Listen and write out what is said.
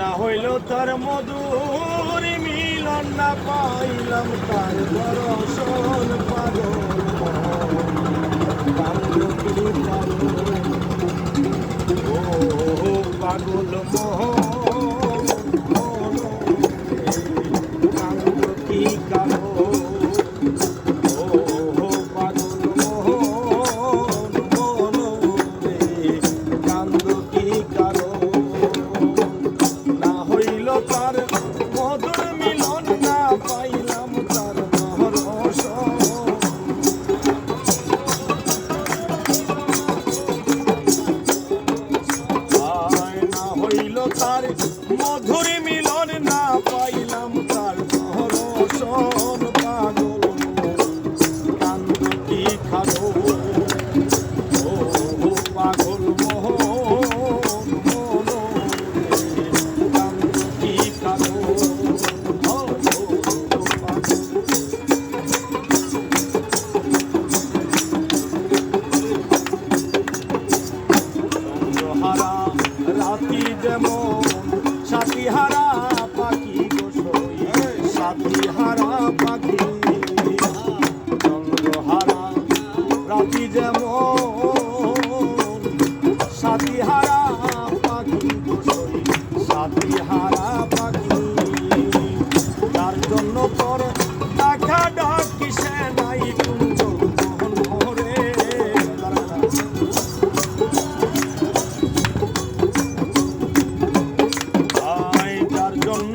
না হইল তার মধুর মিলন না পাইলাম তার দর্শন পাগল পাগল মোহ রাতি হারা পাখি। হারা রাতি যেমন। সাথী হারা পাখি। তার জন্য পর দেখা ডাকিসে নাই কুঞ্জ মোহরে তার জন্য